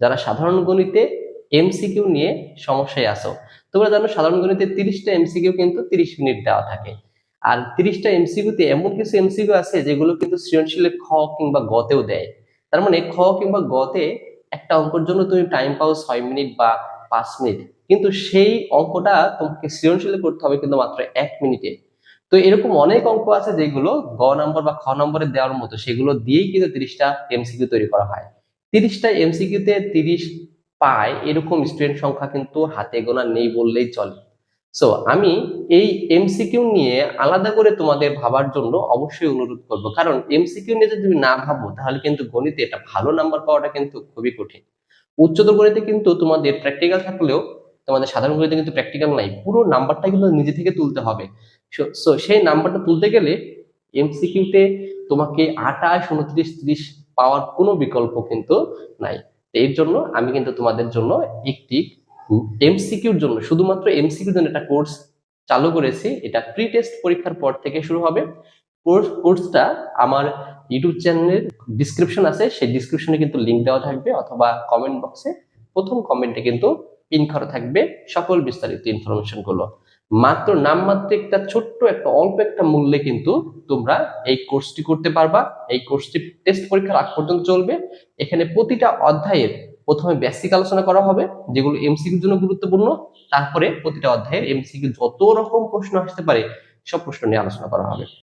যারা সাধারণ গণিতে এমসিকিউ নিয়ে সমস্যায় আসো তোমরা জানো সাধারণ গণিতে তিরিশটা এমসিকিউ কিন্তু তিরিশ মিনিট দেওয়া থাকে। আর তিরিশটা এমসিকিউতে এমন কিছু এমসিকিউ আছে যেগুলো কিন্তু সৃজনশীলের খ কিংবা গতেও দেয়। তার মানে খ কিংবা গতে একটা অঙ্কের জন্য তুমি টাইম পাও ছয় মিনিট বা পাঁচ মিনিট। কিন্তু সেই অঙ্কটা তোমাকে সৃজনশীলে করতে হবে কিন্তু মাত্র এক মিনিটে। তো এরকম অনেক অঙ্ক আছে যেগুলো গ নম্বর বা খ নম্বরে দেওয়ার মতো, সেগুলো দিয়েই কিন্তু তিরিশটা এমসিকিউ তৈরি করা হয়। তিরিশটা এমসিকিউতে তিরিশ পায়, এরকম স্টুডেন্ট সংখ্যা কিন্তু হাতে গোনা নেই বললেই চলে। সো আমি এই এমসিকিউ নিয়ে আলাদা করে তোমাদের ভাবার জন্য অবশ্যই অনুরোধ করব। কারণ এমসিকিউ নিয়ে যদি তুমি না ভাবো, তাহলে কিন্তু গণিতে এটা ভালো নাম্বার পাওয়াটা কিন্তু খুবই কঠিন। উচ্চতর গণিতে কিন্তু তোমাদের প্র্যাকটিক্যাল থাকলেও, তোমাদের সাধারণ গণিতে কিন্তু প্র্যাকটিক্যাল নাই, পুরো নাম্বারটা কিন্তু নিজে থেকে তুলতে হবে। সো সেই নাম্বারটা তুলতে গেলে এমসিকিউতে তোমাকে আঠাশ, উনত্রিশ, ত্রিশ পাওয়ার কোনো বিকল্প কিন্তু নাই। এর জন্য আমি কিন্তু তোমাদের জন্য একটি এমসিকিউর জন্য, শুধুমাত্র এমসিকিউর জন্য একটা কোর্স চালু করেছি। এটা প্রি টেস্ট পরীক্ষার পর থেকে শুরু হবে। কোর্সটা আমার ইউটিউব চ্যানেলের ডিসক্রিপশন আছে। সেই ডিসক্রিপশনে কিন্তু লিঙ্ক দেওয়া থাকবে অথবা কমেন্ট বক্সে প্রথম কমেন্টে কিন্তু পিন করা থাকবে সকল বিস্তারিত ইনফরমেশনগুলো। মাত্র নামমাত্র একটা ছোট্ট একটা, অল্প একটা মূল্যে কিন্তু তোমরা এই কোর্সটি করতে পারবা। এই কোর্সটি টেস্ট পরীক্ষার আগ পর্যন্ত চলবে। এখানে প্রতিটা অধ্যায়ের প্রথমে বেসিক আলোচনা করা হবে, যেগুলো এমসিকিউর জন্য গুরুত্বপূর্ণ। তারপরে প্রতিটা অধ্যায়ের এমসিকিউ যত রকম প্রশ্ন আসতে পারে, সব প্রশ্ন নিয়ে আলোচনা করা হবে।